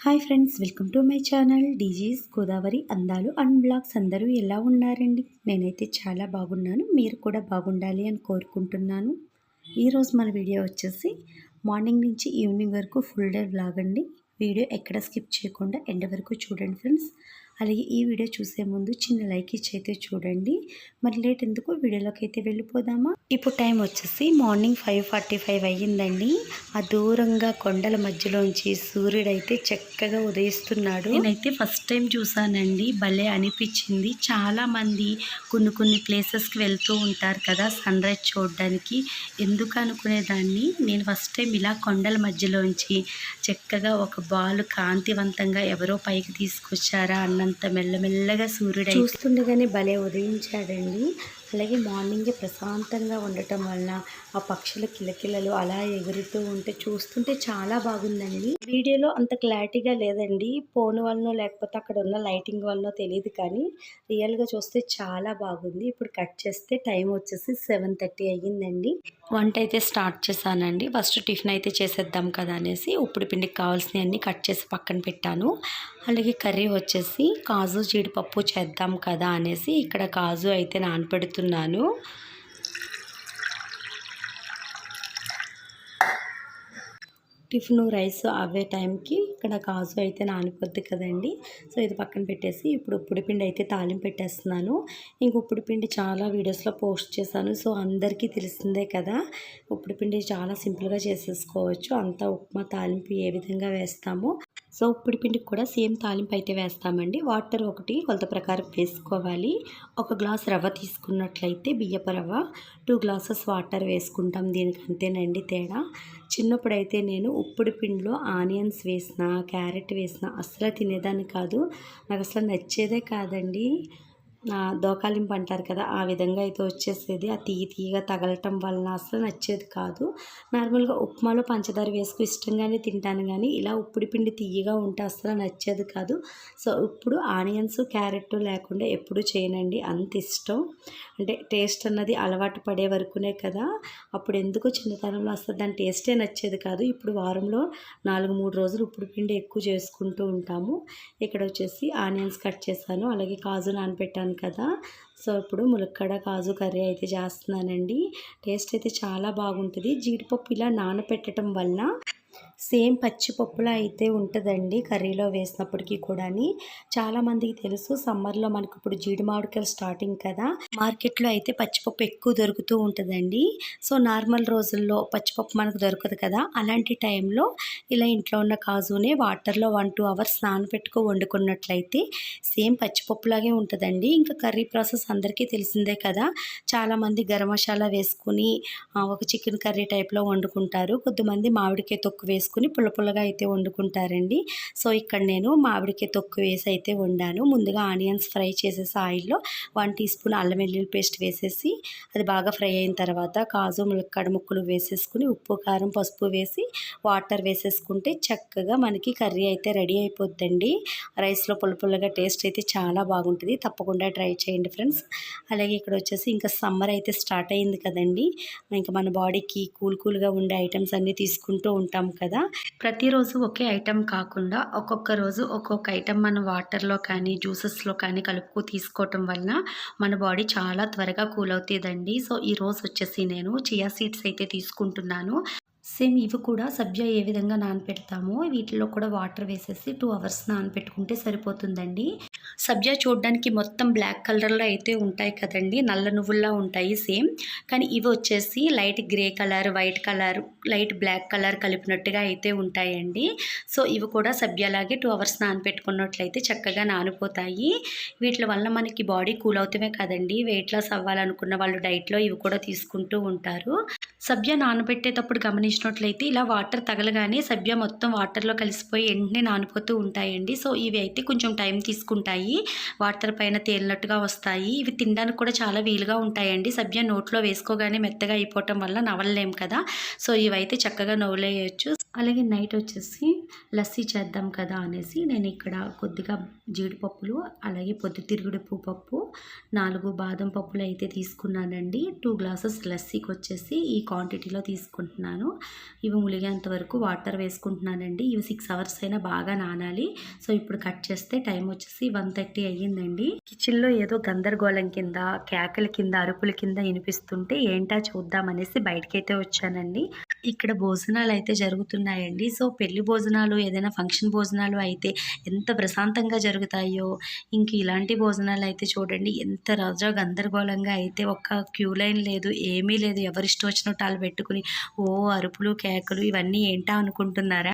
Hi friends welcome to my channel DG's Godavari అందాలు and blogs. అందరూ ఎలా ఉన్నారండి? నేనైతే చాలా బాగున్నాను. మీరు కూడా బాగుండాలి అని కోరుకుంటున్నాను. ఈరోజు మన వీడియో వచ్చేసి మార్నింగ్ నుంచి ఈవినింగ్ వరకు ఫుల్ డే బ్లాగ్ అండి. వీడియో ఎక్కడ స్కిప్ చేయకుండా ఎండ్ వరకు చూడండి ఫ్రెండ్స్. అలాగే ఈ వీడియో చూసే ముందు చిన్న లైక్ ఇచ్చి అయితే చూడండి. మరి లేట్ ఎందుకు? వీడియోలోకి అయితే వెళ్ళిపోదామా? ఇప్పుడు టైం వచ్చేసి మార్నింగ్ ఫైవ్ ఫార్టీ ఫైవ్ అయ్యిందండి. ఆ దూరంగా కొండల మధ్యలోంచి సూర్యుడు అయితే చక్కగా ఉదయిస్తున్నాడు. నేనైతే ఫస్ట్ టైం చూసానండి. భలే అనిపించింది. చాలామంది కొన్ని కొన్ని ప్లేసెస్కి వెళ్తూ ఉంటారు కదా సన్ రైజ్ చూడడానికి. ఎందుకు అనుకునేదాన్ని? నేను ఫస్ట్ టైం ఇలా కొండల మధ్యలోంచి చక్కగా ఒక బాల్ కాంతివంతంగా ఎవరో పైకి తీసుకొచ్చారా అంత మెల్లమెల్లగా సూర్యుడు చూస్తుండగానే భలే ఉదయించాడండి. అలాగే మార్నింగే ప్రశాంతంగా ఉండటం వలన ఆ పక్షుల కిలకిలలు అలా ఎగురుతూ ఉంటే చూస్తుంటే చాలా బాగుందండి. వీడియోలో అంత క్లారిటీగా లేదండి. ఫోన్ వలనో లేకపోతే అక్కడ ఉన్న లైటింగ్ వలనో తెలియదు కానీ రియల్గా చూస్తే చాలా బాగుంది. ఇప్పుడు కట్ చేస్తే టైం వచ్చేసి సెవెన్ థర్టీ అయ్యిందండి. వంట అయితే స్టార్ట్ చేశానండి. ఫస్ట్ టిఫిన్ అయితే చేసేద్దాం కదా అనేసి ఉప్పుడు పిండికి కావాల్సినవన్నీ కట్ చేసి పక్కన పెట్టాను. అలాగే కర్రీ వచ్చేసి కాజు జీడిపప్పు చేద్దాం కదా అనేసి ఇక్కడ కాజు అయితే నానపెడుతున్నాను టిఫిన్ రైస్ అవే టైంకి ఇక్కడ కాజు అయితే నానిపోద్ది కదండి. సో ఇది పక్కన పెట్టేసి ఇప్పుడు ఉప్పుడుపిండి అయితే తాలింపు పెట్టేస్తున్నాను. ఇంక ఉప్పుడుపిండి చాలా వీడియోస్లో పోస్ట్ చేశాను. సో అందరికీ తెలిసిందే కదా ఉప్పుడుపిండి చాలా సింపుల్గా చేసేసుకోవచ్చు. అంతా ఉప్మా తాలింపు ఏ విధంగా వేస్తామో. సో ఉప్పుడు పిండికి కూడా సేమ్ తాలింపు అయితే వేస్తామండి. వాటర్ ఒకటి కొలత ప్రకారం వేసుకోవాలి. ఒక గ్లాస్ రవ్వ తీసుకున్నట్లయితే బియ్యపు రవ్వ టూ గ్లాసెస్ వాటర్ వేసుకుంటాం. దీనికి అంతేనండి తేడా. చిన్నప్పుడైతే నేను ఉప్పుడు పిండిలో ఆనియన్స్ వేసిన క్యారెట్ వేసిన అసలు తినేదాన్ని కాదు. నాకు అసలు నచ్చేదే కాదండి. దోకాలింపు అంటారు కదా ఆ విధంగా అయితే వచ్చేసేది. ఆ తీయ తీయగా తగలటం వలన అసలు నచ్చేది కాదు. నార్మల్గా ఉప్మాలో పంచదార వేసుకు ఇష్టంగానే తింటాను కానీ ఇలా ఉప్పుడు పిండి తీయగా ఉంటే అసలు నచ్చేది కాదు. సో ఇప్పుడు ఆనియన్స్ క్యారెట్ లేకుండా ఎప్పుడు చేయనండి. అంత ఇష్టం. అంటే టేస్ట్ అన్నది అలవాటు పడే వరకునే కదా. అప్పుడు ఎందుకు చిన్నతనంలో అసలు దాని టేస్టే నచ్చేది కాదు. ఇప్పుడు వారంలో నాలుగు మూడు రోజులు ఉప్పుడు పిండి ఎక్కువ చేసుకుంటూ ఉంటాము. ఇక్కడ వచ్చేసి ఆనియన్స్ కట్ చేశాను. అలాగే కాజు నానబెట్టాను కదా. సో ఇప్పుడు ములక్కడ కాజు కర్రీ అయితే చేస్తున్నానండి. టేస్ట్ అయితే చాలా బాగుంటుంది. జీడిపప్పు ఇలా నానపెట్టడం వల్ల సేమ్ పచ్చిపప్పులా అయితే ఉంటుందండి కర్రీలో వేసినప్పటికీ కూడా చాలామందికి తెలుసు సమ్మర్లో మనకు ఇప్పుడు జీడి మామిడికాయలు స్టార్టింగ్ కదా. మార్కెట్లో అయితే పచ్చిపప్పు ఎక్కువ దొరుకుతూ ఉంటుందండి. సో నార్మల్ రోజుల్లో పచ్చిపప్పు మనకు దొరకదు కదా. అలాంటి టైంలో ఇలా ఇంట్లో ఉన్న కాజునే వాటర్లో వన్ టూ అవర్స్ నానబెట్టుకో వండుకున్నట్లయితే సేమ్ పచ్చిపప్పులాగే ఉంటుందండి. ఇంకా కర్రీ ప్రాసెస్ అందరికీ తెలిసిందే కదా. చాలామంది గరం మసాలా వేసుకుని ఒక చికెన్ కర్రీ టైప్లో వండుకుంటారు. కొద్దిమంది మామిడికాయ తొక్కు వేసుకుని పుల్ల పుల్లగా అయితే వండుకుంటారండి. సో ఇక్కడ నేను మామిడికాయ తొక్కు వేసి అయితే వండాను. ముందుగా ఆనియన్స్ ఫ్రై చేసేసి ఆయిల్లో వన్ టీ స్పూన్ అల్లం వెల్లుల్లి పేస్ట్ వేసేసి అది బాగా ఫ్రై అయిన తర్వాత కాజు ములక్కడ ముక్కలు వేసేసుకుని ఉప్పు కారం పసుపు వేసి వాటర్ వేసేసుకుంటే చక్కగా మనకి కర్రీ అయితే రెడీ అయిపోద్దండి. రైస్లో పుల్లపుల్లగా టేస్ట్ అయితే చాలా బాగుంటుంది. తప్పకుండా ట్రై చేయండి ఫ్రెండ్స్. అలాగే ఇక్కడ వచ్చేసి ఇంకా సమ్మర్ అయితే స్టార్ట్ అయింది కదండి. ఇంకా మన బాడీకి కూల్ కూల్గా ఉండే ఐటమ్స్ అన్నీ తీసుకుంటూ ఉంటాం కదా? ప్రతిరోజు ఒకే ఐటెం కాకుండా ఒక్కొక్క రోజు ఒక్కొక్క ఐటెం మన వాటర్లో కానీ జ్యూసెస్లో కానీ కలుపుకు తీసుకోవటం వలన మన బాడీ చాలా త్వరగా కూల్ అవుతుందండి. సో ఈ రోజు వచ్చేసి నేను చియా సీడ్స్ అయితే తీసుకుంటున్నాను. సేమ్ ఇవి కూడా సబ్జా ఏ విధంగా నానపెడతామో వీటిలో కూడా వాటర్ వేసేసి టూ అవర్స్ నానపెట్టుకుంటే సరిపోతుందండి. సబ్జా చూడడానికి మొత్తం బ్లాక్ కలర్లో అయితే ఉంటాయి కదండి నల్ల నువ్వుల్లా ఉంటాయి సేమ్. కానీ ఇవి వచ్చేసి light grey colour white colour light black colour కలిపినట్టుగా అయితే ఉంటాయండి. సో ఇవి కూడా సబ్జాలాగే టూ అవర్స్ నానపెట్టుకున్నట్లయితే చక్కగా నానిపోతాయి. వీటి వల్ల మనకి బాడీ కూల్ అవుతామే కదండి. వెయిట్ లాస్ అవ్వాలనుకున్న వాళ్ళు డైట్లో ఇవి కూడా తీసుకుంటూ ఉంటారు. సబ్జా నానబెట్టేటప్పుడు గమనించినట్లయితే ఇలా వాటర్ తగలగానే సబ్జా మొత్తం వాటర్లో కలిసిపోయి వెంటనే నానిపోతూ ఉంటాయండి. సో ఇవి అయితే కొంచెం టైం తీసుకుంటాయి. వాటర్ పైన తేలినట్టుగా వస్తాయి. ఇవి తినడానికి కూడా చాలా వీలుగా ఉంటాయండి. సబ్జా నోట్లో వేసుకోగానే మెత్తగా అయిపోవటం వల్ల నవలలేం కదా. సో ఇవైతే చక్కగా నవ్వులేయచ్చు. అలాగే నైట్ వచ్చేసి లస్సీ చేద్దాం కదా అనేసి నేను ఇక్కడ కొద్దిగా జీడిపప్పులు అలాగే పొద్దుతిరుగుడు పప్పు నాలుగు బాదం పప్పులు అయితే తీసుకున్నానండి. టూ గ్లాసెస్ లస్సీకి వచ్చేసి ఈ క్వాంటిటీలో తీసుకుంటున్నాను. ఇవి ములిగేంత వరకు వాటర్ వేసుకుంటున్నానండి. ఇవి సిక్స్ అవర్స్ అయినా బాగా నానాలి. సో ఇప్పుడు కట్ చేస్తే టైం వచ్చేసి వన్ థర్టీ అయ్యిందండి. కిచెన్లో ఏదో గందరగోళం కింద కేకల కింద అరుపుల కింద వినిపిస్తుంటే ఏంటా చూద్దాం అనేసి బయటకైతే వచ్చానండి. ఇక్కడ భోజనాలు అయితే జరుగుతున్నాయి. ఉన్నాయండి సో పెళ్ళి భోజనాలు ఏదైనా ఫంక్షన్ భోజనాలు అయితే ఎంత ప్రశాంతంగా జరుగుతాయో ఇంక ఇలాంటి భోజనాలు అయితే చూడండి. ఎంత రజా గందరగోళంగా అయితే ఒక్క క్యూ లైన్ లేదు ఏమీ లేదు. ఎవరిష్టం వచ్చినట్టు వాళ్ళు పెట్టుకుని ఓ అరుపులు కేకలు ఇవన్నీ ఏంటా అనుకుంటున్నారా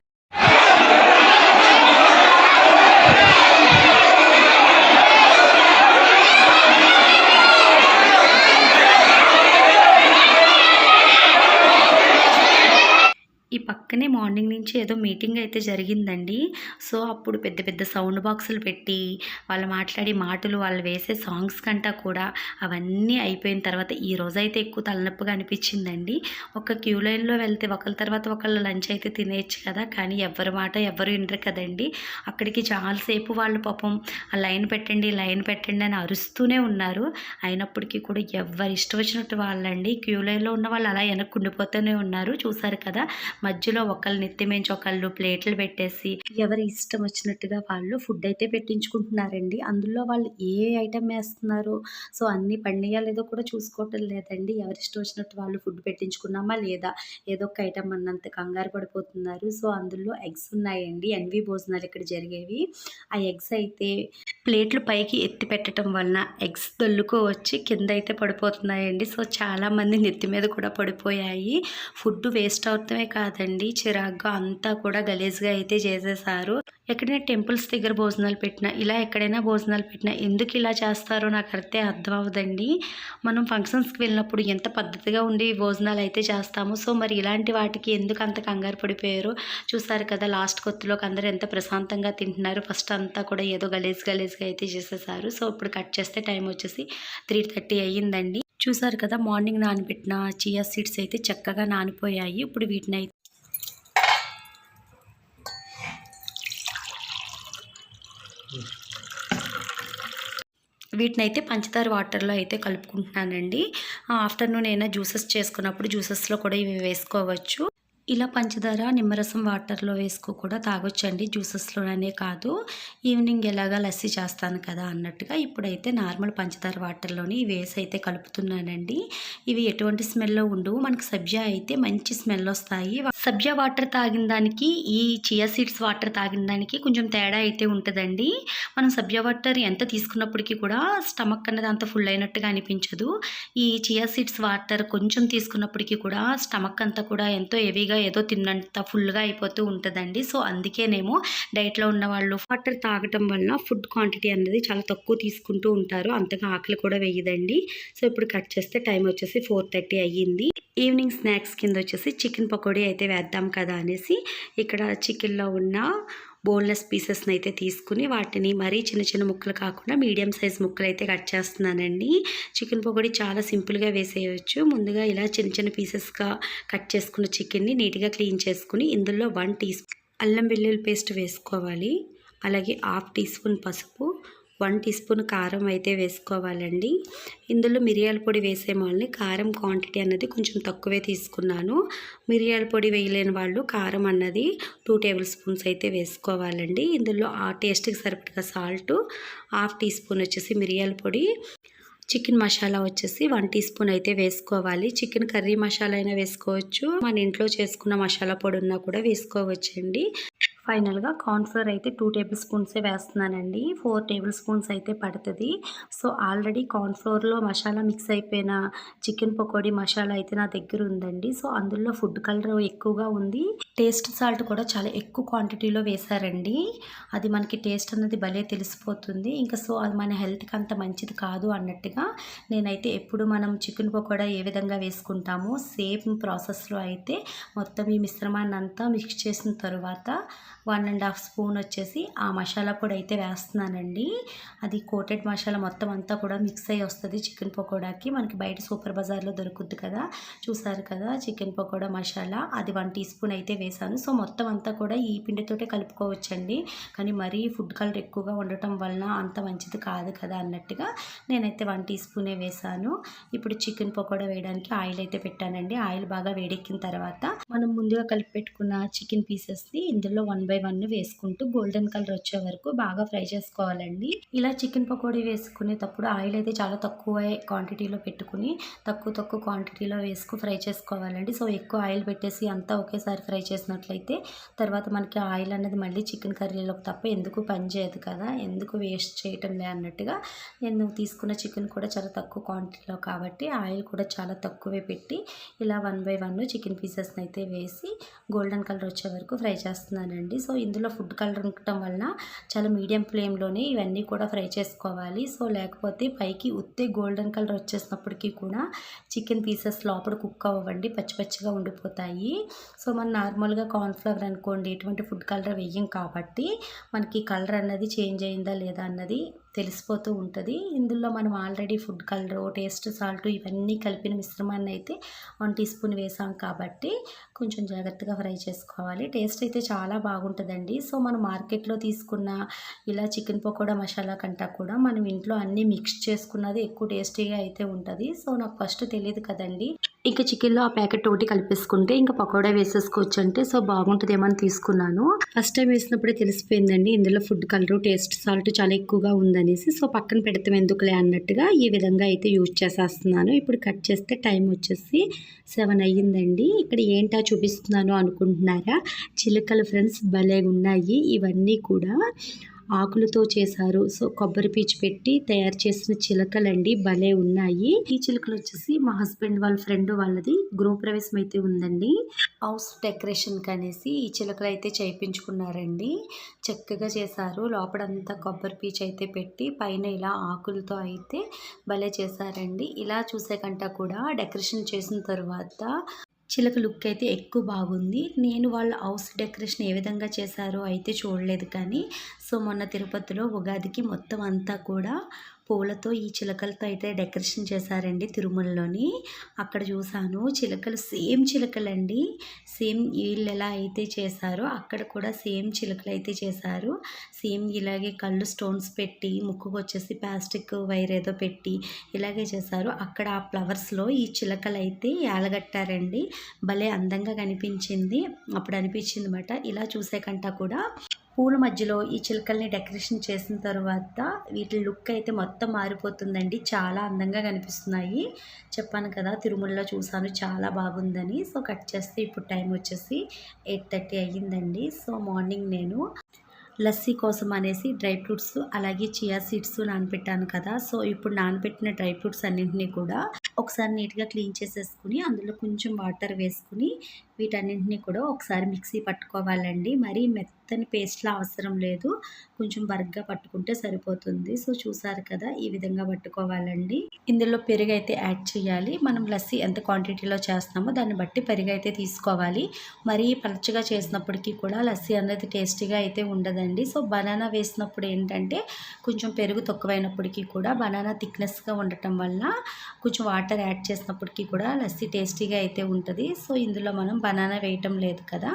ఈ పక్కనే మార్నింగ్ నుంచి ఏదో మీటింగ్ అయితే జరిగిందండి. సో అప్పుడు పెద్ద పెద్ద సౌండ్ బాక్సులు పెట్టి వాళ్ళు మాట్లాడే మాటలు వాళ్ళు వేసే సాంగ్స్ కంటా కూడా అవన్నీ అయిపోయిన తర్వాత ఈ రోజు అయితే ఎక్కువ తలనొప్పిగా అనిపించిందండి. ఒక క్యూ లైన్లో వెళ్తే ఒకళ్ళ తర్వాత ఒకళ్ళు లంచ్ అయితే తినేయచ్చు కదా కానీ ఎవరి మాట ఎవరు వినరు కదండి. అక్కడికి చాలాసేపు వాళ్ళు పాపం ఆ లైన్ పెట్టండి లైన్ పెట్టండి అని అరుస్తూనే ఉన్నారు. అయినప్పటికీ కూడా ఎవరి ఇష్టం వచ్చినట్టు వాళ్ళండి. క్యూ లైన్లో ఉన్న వాళ్ళు అలా వెనక్కుండిపోతూనే ఉన్నారు. చూసారు కదా మధ్యలో ఒకళ్ళు నెత్తిమించి ఒకళ్ళు ప్లేట్లు పెట్టేసి ఎవరి ఇష్టం వచ్చినట్టుగా వాళ్ళు ఫుడ్ అయితే పెట్టించుకుంటున్నారండి. అందులో వాళ్ళు ఏ ఐటమ్ వేస్తున్నారు సో అన్ని పండియా లేదో కూడా చూసుకోవటం లేదండి. ఎవరి ఇష్టం వచ్చినట్టు వాళ్ళు ఫుడ్ పెట్టించుకున్నామా లేదా ఏదో ఒక ఐటమ్ అన్నంత కంగారు పడిపోతున్నారు. సో అందులో ఎగ్స్ ఉన్నాయండి. ఎన్వి భోజనాలు ఇక్కడ జరిగేవి. ఆ ఎగ్స్ అయితే ప్లేట్లు పైకి ఎత్తి పెట్టడం వలన ఎగ్స్ దొల్లుకో వచ్చి కింద అయితే పడిపోతున్నాయండి. సో చాలామంది నెత్తి మీద కూడా పడిపోయాయి. ఫుడ్ వేస్ట్ అవుతమే కాదండి. చిరాగ్గా అంతా కూడా గలీజ్గా అయితే చేసేసారు ఎక్కడైనా టెంపుల్స్ దగ్గర భోజనాలు పెట్టినా ఇలా ఎక్కడైనా భోజనాలు పెట్టినా ఎందుకు ఇలా చేస్తారో నాకు అయితే అర్థం అవ్వదండి. మనం ఫంక్షన్స్కి వెళ్ళినప్పుడు ఎంత పద్ధతిగా ఉండి భోజనాలు అయితే చేస్తాము సో మరి ఇలాంటి వాటికి ఎందుకు అంత కంగారు పడిపోయారు? చూసారు కదా లాస్ట్ కొత్తలోకి అందరూ ఎంత ప్రశాంతంగా తింటున్నారు. ఫస్ట్ అంతా కూడా ఏదో గలీజ్ గలీజ్గా అయితే చేసేసారు సో ఇప్పుడు కట్ చేస్తే టైం వచ్చేసి త్రీ థర్టీ అయ్యిందండి. చూసారు కదా మార్నింగ్ నానబెట్టిన చియా సీడ్స్ అయితే చక్కగా నానిపోయాయి. ఇప్పుడు వీటిని వీటిని అయితే పంచదార వాటర్లో అయితే కలుపుకుంటున్నానండి. ఆఫ్టర్నూన్ అయినా జ్యూసెస్ చేసుకున్నప్పుడు జ్యూసెస్లో కూడా ఇవి వేసుకోవచ్చు. ఇలా పంచదార నిమ్మరసం వాటర్లో వేసుకో కూడా తాగొచ్చండి. జ్యూసెస్లోనే కాదు. ఈవినింగ్ ఎలాగా లస్సీ చేస్తాను కదా అన్నట్టుగా ఇప్పుడైతే నార్మల్ పంచదార వాటర్లోని వేసి అయితే కలుపుతున్నానండి. ఇవి ఎటువంటి స్మెల్లో ఉండవు. మనకు సబ్జా అయితే మంచి స్మెల్ వస్తాయి. సబ్జా వాటర్ తాగిన దానికి ఈ చియా సీడ్స్ వాటర్ తాగిన దానికి కొంచెం తేడా అయితే ఉంటుందండి. మనం సబ్జా వాటర్ ఎంత తీసుకున్నప్పటికీ కూడా స్టమక్ అన్నది అంత ఫుల్ అయినట్టుగా అనిపించదు. ఈ చియా సీడ్స్ వాటర్ కొంచెం తీసుకున్నప్పటికీ కూడా స్టమక్ అంతా కూడా ఎంతో హెవీగా ఏదో తిన్నంత ఫుల్గా అయిపోతూ ఉంటుందండి. సో అందుకేనేమో డైట్లో ఉన్న వాళ్ళు వాటర్ తాగటం వల్ల ఫుడ్ క్వాంటిటీ అనేది చాలా తక్కువ తీసుకుంటూ ఉంటారు. అంతగా ఆకలి కూడా వేయదండి. సో ఇప్పుడు కట్ చేస్తే టైం వచ్చేసి ఫోర్ థర్టీ అయ్యింది. ఈవినింగ్ స్నాక్స్ కింద వచ్చేసి చికెన్ పకోడీ అయితే వేద్దాం కదా అనేసి ఇక్కడ చికెన్లో ఉన్న బోన్లెస్ పీసెస్ని అయితే తీసుకుని వాటిని మరీ చిన్న చిన్న ముక్కలు కాకుండా మీడియం సైజ్ ముక్కలు అయితే కట్ చేస్తున్నానండి. చికెన్ పకోడీ చాలా సింపుల్గా వేసేయచ్చు. ముందుగా ఇలా చిన్న చిన్న పీసెస్గా కట్ చేసుకున్న చికెన్ని నీట్గా క్లీన్ చేసుకుని ఇందులో వన్ టీ అల్లం వెల్లుల్లి పేస్ట్ వేసుకోవాలి. అలాగే హాఫ్ టీ స్పూన్ పసుపు వన్ టీ స్పూన్ కారం అయితే వేసుకోవాలండి. ఇందులో మిరియాల పొడి వేసే వాళ్ళని కారం క్వాంటిటీ అన్నది కొంచెం తక్కువే తీసుకున్నాను. మిరియాల పొడి వేయలేని వాళ్ళు కారం అన్నది టూ టేబుల్ స్పూన్స్ అయితే వేసుకోవాలండి. ఇందులో ఆ టేస్ట్కి సరిపడగా సాల్ట్ హాఫ్ టీ స్పూన్ వచ్చేసి మిరియాల పొడి చికెన్ మసాలా వచ్చేసి వన్ టీ స్పూన్ అయితే వేసుకోవాలి. చికెన్ కర్రీ మసాలా అయినా వేసుకోవచ్చు. మన ఇంట్లో చేసుకున్న మసాలా పొడి ఉన్నా కూడా వేసుకోవచ్చండి. ఫైనల్గా కార్న్ఫ్లోర్ అయితే టూ టేబుల్ స్పూన్సే వేస్తున్నానండి. ఫోర్ టేబుల్ స్పూన్స్ అయితే పడుతుంది. సో ఆల్రెడీ కార్న్ఫ్లోర్లో మసాలా మిక్స్ అయిపోయిన చికెన్ పకోడీ మసాలా అయితే నా దగ్గర ఉందండి. సో అందులో ఫుడ్ కలర్ ఎక్కువగా ఉంది. టేస్ట్ సాల్ట్ కూడా చాలా ఎక్కువ క్వాంటిటీలో వేశారండి. అది మనకి టేస్ట్ అన్నది భలే తెలిసిపోతుంది. ఇంకా సో అది మన హెల్త్కి అంత మంచిది కాదు అన్నట్టుగా నేనైతే ఎప్పుడు మనం చికెన్ పకోడా ఏ విధంగా వేసుకుంటామో సేమ్ ప్రాసెస్లో అయితే మొత్తం ఈ మిశ్రమాన్ని అంతా మిక్స్ చేసిన తర్వాత వన్ అండ్ హాఫ్ స్పూన్ వచ్చేసి ఆ మసాలా పొడి అయితే వేస్తున్నానండి. అది కోటెడ్ మసాలా మొత్తం అంతా కూడా మిక్స్ అయ్యి వస్తుంది చికెన్ పకోడాకి. మనకి బయట సూపర్ బజార్లో దొరుకుద్ది కదా చూసారు కదా చికెన్ పకోడా మసాలా. అది వన్ టీ స్పూన్ అయితే వేసాను. సో మొత్తం అంతా కూడా ఈ పిండితోటే కలుపుకోవచ్చండి. కానీ మరీ ఫుడ్ కలర్ ఎక్కువగా ఉండటం వలన అంత మంచిది కాదు కదా అన్నట్టుగా నేనైతే వన్ టీ స్పూనే వేసాను. ఇప్పుడు చికెన్ పకోడా వేయడానికి ఆయిల్ అయితే పెట్టానండి. ఆయిల్ బాగా వేడెక్కిన తర్వాత మనం ముందుగా కలిపి పెట్టుకున్న చికెన్ పీసెస్ని ఇందులో వన్ బై వన్ వేసుకుంటూ గోల్డెన్ కలర్ వచ్చే వరకు బాగా ఫ్రై చేసుకోవాలండి. ఇలా చికెన్ పకోడీ వేసుకునేటప్పుడు ఆయిల్ అయితే చాలా తక్కువ క్వాంటిటీలో పెట్టుకుని తక్కువ తక్కువ క్వాంటిటీలో వేసుకు ఫ్రై చేసుకోవాలండి. సో ఎక్కువ ఆయిల్ పెట్టేసి అంతా ఒకేసారి ఫ్రై చేసినట్లయితే తర్వాత మనకి ఆయిల్ అనేది మళ్ళీ చికెన్ కర్రీలోకి తప్ప ఎందుకు పని చేయదు కదా ఎందుకు వేస్ట్ చేయటం లే అన్నట్టుగా నేను తీసుకున్న చికెన్ కూడా చాలా తక్కువ క్వాంటిటీలో కాబట్టి ఆయిల్ కూడా చాలా తక్కువే పెట్టి ఇలా వన్ బై వన్ చికెన్ పీసెస్ని అయితే వేసి గోల్డెన్ కలర్ వచ్చే వరకు ఫ్రై చేస్తున్నానండి. సో ఇందులో ఫుడ్ కలర్ ఉండటం వలన చాలా మీడియం ఫ్లేమ్లోనే ఇవన్నీ కూడా ఫ్రై చేసుకోవాలి. సో లేకపోతే పైకి ఉత్తే గోల్డెన్ కలర్ వచ్చేసినప్పటికీ కూడా చికెన్ పీసెస్ లోపల కుక్ అవ్వండి. పచ్చి పచ్చిగా ఉండిపోతాయి. సో మనం నార్మల్గా కార్న్ఫ్లవర్ అనుకోండి ఎటువంటి ఫుడ్ కలర్ వేయం కాబట్టి మనకి కలర్ అన్నది చేంజ్ అయిందా లేదా అన్నది తెలిసిపోతూ ఉంటుంది. ఇందులో మనం already food colour taste salt ఇవన్నీ కలిపిన మిశ్రమాన్ని అయితే వన్ టీ స్పూన్ వేసాం కాబట్టి కొంచెం జాగ్రత్తగా ఫ్రై చేసుకోవాలి. టేస్ట్ అయితే చాలా బాగుంటుందండి. సో మనం మార్కెట్లో తీసుకున్న ఇలా చికెన్ పకోడా మసాలా కంటా కూడా మనం ఇంట్లో అన్నీ మిక్స్ చేసుకున్నది ఎక్కువ టేస్టీగా అయితే ఉంటుంది. సో నాకు ఫస్ట్ తెలియదు కదండి. ఇంకా చికెన్లో ఆ ప్యాకెట్ ఒకటి కలిపేసుకుంటే ఇంకా పకోడా వేసేసుకోవచ్చు అంటే సో బాగుంటుందేమో అని తీసుకున్నాను. ఫస్ట్ టైం వేసినప్పుడే తెలిసిపోయిందండి ఇందులో ఫుడ్ కలర్ టేస్ట్ సాల్ట్ చాలా ఎక్కువగా ఉందనేసి సో పక్కన పెడతాం ఎందుకులే అన్నట్టుగా ఈ విధంగా అయితే యూజ్ చేసేస్తున్నాను. ఇప్పుడు కట్ చేస్తే టైం వచ్చేసి సెవెన్ అయ్యిందండి. ఇక్కడ ఏంటా చూపిస్తున్నాను అనుకుంటున్నారా? చిలుకలు ఫ్రెండ్స్ భలే ఉన్నాయి ఇవన్నీ కూడా. ఆకులతో చేశారు. సో కొబ్బరి పీచు పెట్టి తయారు చేసిన చిలకలండి భలే ఉన్నాయి. ఈ చిలుకలు వచ్చేసి మా హస్బెండ్ వాళ్ళ ఫ్రెండ్ వాళ్ళది. గృహప్రవేశం అయితే ఉందండి. హౌస్ డెకరేషన్ కనేసి ఈ చిలకలు అయితే చేయించుకున్నారండి. చక్కగా చేశారు. లోపలంతా కొబ్బరి పీచు అయితే పెట్టి పైన ఇలా ఆకులతో అయితే భలే చేశారండి. ఇలా చూసే కంట కూడా డెకరేషన్ చేసిన తర్వాత చిలక లుక్ అయితే ఎక్కువ బాగుంది. నేను వాళ్ళ హౌస్ డెకరేషన్ ఏ విధంగా చేశారో అయితే చూడలేదు కానీ సో మొన్న తిరుపతిలో ఉగాదికి మొత్తం అంతా కూడా పూలతో ఈ చిలకలతో అయితే డెకరేషన్ చేశారండి తిరుమలలోని. అక్కడ చూశాను చిలకలు సేమ్ చిలకలండి. సేమ్ వీళ్ళు ఎలా అయితే చేశారో అక్కడ కూడా సేమ్ చిలకలు అయితే చేశారు. సేమ్ ఇలాగే కళ్ళు స్టోన్స్ పెట్టి ముక్కుకు వచ్చేసి ప్లాస్టిక్ వైర్ ఏదో పెట్టి ఇలాగే చేశారు. అక్కడ ఆ ఫ్లవర్స్లో ఈ చిలకలు అయితే ఏలగట్టారండి భలే అందంగా కనిపించింది. అప్పుడు అనిపించింది అనమాట ఇలా చూసే కంట కూడా పూల మధ్యలో ఈ చిలకల్ని డెకరేషన్ చేసిన తర్వాత వీటి లుక్ అయితే మొత్తం మారిపోతుందండి. చాలా అందంగా కనిపిస్తున్నాయి. చెప్పాను కదా తిరుమలలో చూసాను చాలా బాగుందని. సో కట్ చేస్తే ఇప్పుడు టైం వచ్చేసి ఎయిట్ థర్టీ అయ్యిందండి. సో మార్నింగ్ నేను లస్సీ కోసం అనేసి డ్రై ఫ్రూట్స్ అలాగే చియా సీడ్స్ నానపెట్టాను కదా. సో ఇప్పుడు నానపెట్టిన డ్రై ఫ్రూట్స్ అన్నింటినీ కూడా ఒకసారి నీట్గా క్లీన్ చేసేసుకుని అందులో కొంచెం వాటర్ వేసుకుని వీటన్నింటినీ కూడా ఒకసారి మిక్సీ పట్టుకోవాలండి. మరీ మెత్తని పేస్ట్లా అవసరం లేదు. కొంచెం బరగ్గా పట్టుకుంటే సరిపోతుంది. సో చూసారు కదా ఈ విధంగా పట్టుకోవాలండి. ఇందులో పెరుగు అయితే యాడ్ చేయాలి. మనం లస్సీ ఎంత క్వాంటిటీలో చేస్తామో దాన్ని బట్టి పెరుగు అయితే తీసుకోవాలి. మరీ పలచగా చేసినప్పటికీ కూడా లస్సీ అనేది టేస్టీగా అయితే ఉండదండి. సో బనానా వేసినప్పుడు ఏంటంటే కొంచెం పెరుగు తక్కువైనప్పటికీ కూడా బనానా థిక్నెస్గా ఉండటం వల్ల కొంచెం వాటర్ యాడ్ చేసినప్పటికీ కూడా లస్సీ టేస్టీగా అయితే ఉంటుంది. సో ఇందులో మనం బనానా వేయటం లేదు కదా.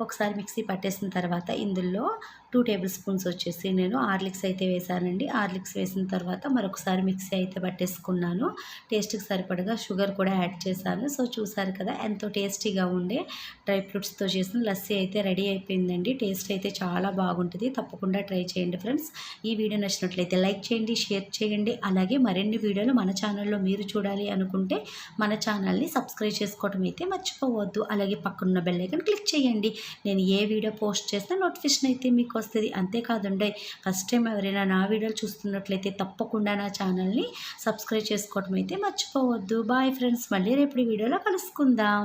ఒకసారి మిక్సీ పట్టేసిన తర్వాత ఇందులో టూ టేబుల్ స్పూన్స్ వచ్చేసి నేను ఆర్లిక్స్ అయితే వేసానండి. ఆర్లిక్స్ వేసిన తర్వాత మరొకసారి మిక్సీ అయితే పట్టేసుకున్నాను. టేస్ట్కి సరిపడగా షుగర్ కూడా యాడ్ చేశాను. సో చూసారు కదా ఎంతో టేస్టీగా ఉండే డ్రై ఫ్రూట్స్తో చేసిన లస్సీ అయితే రెడీ అయిపోయిందండి. టేస్ట్ అయితే చాలా బాగుంటుంది. తప్పకుండా ట్రై చేయండి ఫ్రెండ్స్. ఈ వీడియో నచ్చినట్లయితే లైక్ చేయండి షేర్ చేయండి. అలాగే మరిన్ని వీడియోలు మన ఛానల్లో మీరు చూడాలి అనుకుంటే మన ఛానల్ని సబ్స్క్రైబ్ చేసుకోవడం అయితే మర్చిపోవద్దు. అలాగే పక్కనున్న బెల్ ఐకన్ క్లిక్ చేయండి. నేను ఏ వీడియో పోస్ట్ చేసినా నోటిఫికేషన్ అయితే మీకు వస్తుంది అంతేకాదుండే ఫస్ట్ టైం ఎవరైనా నా వీడియోలు చూస్తున్నట్లయితే తప్పకుండా నా ఛానల్ని సబ్స్క్రైబ్ చేసుకోవడం అయితే మర్చిపోవద్దు. బాయ్ ఫ్రెండ్స్ మళ్ళీ రేపు వీడియోలో కలుసుకుందాం.